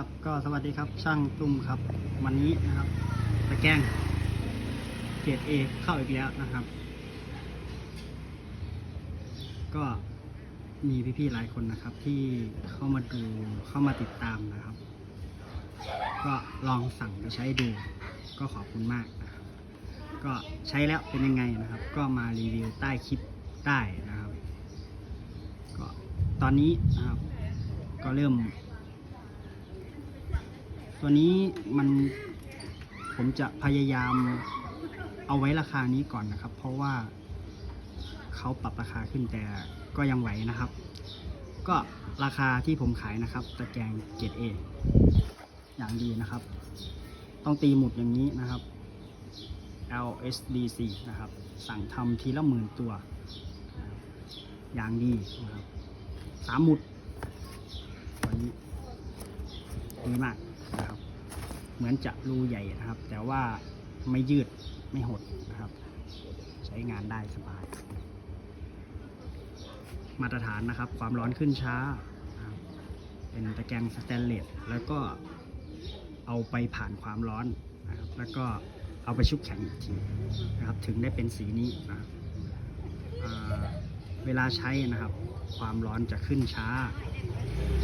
ครับก็สวัสดีครับช่างตุ้มครับ วันนี้นะครับตะแกรงเกรดเอเข้าอีกแล้วนะครับ ก็มีพี่ๆหลายคนนะครับ ที่เข้ามาดูเข้ามาติดตามนะครับ ก็ลองสั่งไปใช้ดู ก็ขอบคุณมากนะครับ ก็ใช้แล้วเป็นยังไงนะครับ ก็มารีวิวใต้คลิปได้นะครับ ก็ตอนนี้นะครับ ก็เริ่ม ตัวนี้มันผมจะพยายามเอาไว้ราคานี้ก่อนนะครับ เพราะว่าเขาปรับราคาขึ้นแต่ก็ยังไหวนะครับ ก็ราคาที่ผมขายนะครับ ตะแกรงเกรดเออย่างดีนะครับ ต้องตีหมุดอย่างนี้นะครับ LSDC นะครับ สั่งทำทีละหมื่นตัว อย่างดีนะครับสามหมุดวันนี้ดีมาก เหมือนจะรูใหญ่นะครับ แต่ว่าไม่ยืดไม่หดนะครับ ใช้งานได้สบาย มาตรฐานนะครับ ความร้อนขึ้นช้า เป็นตะแกรงสแตนเลสแล้วก็เอาไปผ่านความร้อนนะครับ แล้วก็เอาไปชุบแข็งอีกทีนะครับ ถึงได้เป็นสีนี้นะครับเวลาใช้นะครับ ความร้อนจะขึ้นช้า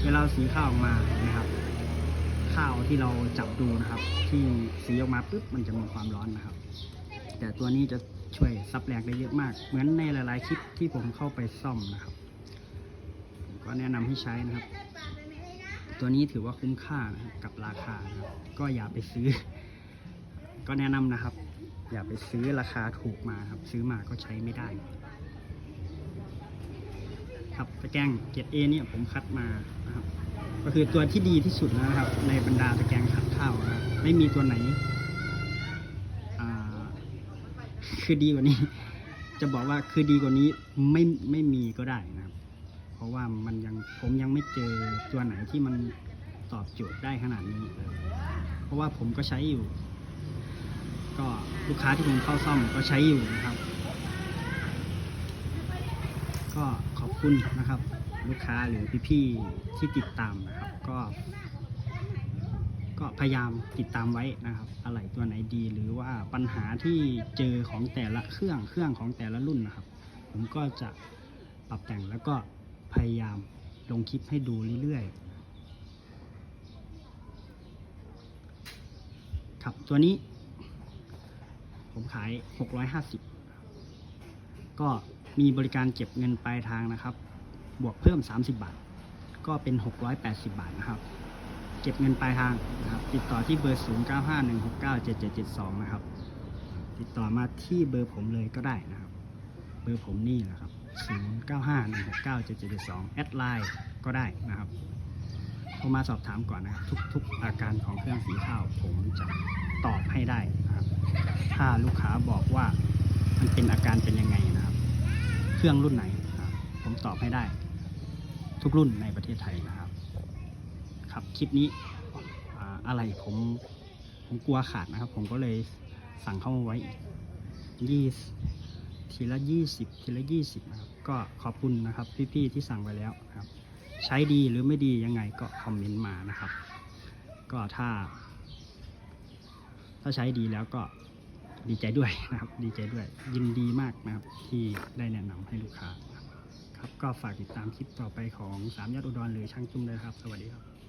เวลาสีข้าวออกมานะครับ ข้าวที่เราจับดูนะครับ ที่สีออกมาปุ๊บมันจะมีความร้อนนะครับ แต่ตัวนี้จะช่วยซับแรงได้เยอะมาก เหมือนในหลายๆคลิปที่ผมเข้าไปซ่อมนะครับ ก็แนะนำให้ใช้นะครับ ตัวนี้ถือว่าคุ้มค่านะครับกับราคานะครับก็อย่าไปซื้อ ก็แนะนำนะครับ อย่าไปซื้อราคาถูกมาครับ ซื้อมาก็ใช้ไม่ได้ ครับตะแกรงเกรดเอเนี่ยผมคัดมานะครับ ก็คือตัวที่ดีที่สุดแล้วนะครับ ในบรรดาตะแกรงขัดข้าวนะครับไม่มีตัวไหนคือดีกว่านี้ จะบอกว่าคือดีกว่านี้ไม่ไม่มีก็ได้นะครับ เพราะว่ามันยังผมยังไม่เจอตัวไหนที่มันตอบโจทย์ได้ขนาดนี้ เพราะว่าผมก็ใช้อยู่ ก็ลูกค้าที่ผมเข้าซ่อมก็ใช้อยู่นะครับ ก็ขอบคุณนะครับ ลูกค้าหรือพี่ๆที่ติดตามนะครับ ก็ ก็พยายามติดตามไว้นะครับ อะไรตัวไหนดีหรือว่าปัญหาที่เจอของแต่ละเครื่องเครื่องของแต่ละรุ่นนะครับ ผมก็จะปรับแต่งแล้วก็พยายามลงคลิปให้ดูเรื่อยๆ ครับตัวนี้ ผมขาย 650 ก็มีบริการเก็บเงินปลายทางนะครับ บวกเพิ่ม 30 บาท ก็เป็น 680 บาทนะครับ เก็บเงินปลายทางนะครับ ติดต่อที่เบอร์ 0951697772 นะครับ ติดต่อมาที่เบอร์ผมเลยก็ได้นะครับ เบอร์ผมนี่แหละครับ 0951697772 แอดไลน์ก็ได้นะครับโทรมาสอบถามก่อนนะครับทุก ๆ อาการของเครื่องสีข้าวผมจะตอบให้ได้นะครับ ถ้าลูกค้าบอกว่ามันเป็นอาการเป็นยังไงนะครับ เครื่องรุ่นไหนผมตอบให้ได้ ทุกรุ่นในประเทศไทยนะครับ ครับคลิปนี้อะไรผมผมกลัวขาดนะครับ ผมก็เลยสั่งเข้ามาไว้อีกยี่สิบทีละยี่สิบทีละยี่สิบนะครับ ก็ขอบคุณนะครับ พี่ๆที่สั่งไปแล้วครับ ใช้ดีหรือไม่ดียังไงก็คอมเมนต์มานะครับ ก็ถ้า ถ้าใช้ดีแล้วก็ดีใจด้วยนะครับ ดีใจด้วยยินดีมากนะครับ ที่ได้แนะนำให้ลูกค้า นะครับ ก็ฝากติดตามคลิปต่อไปของสามยอดอุดรหรือช่างจุ้มเลยครับ สวัสดีครับ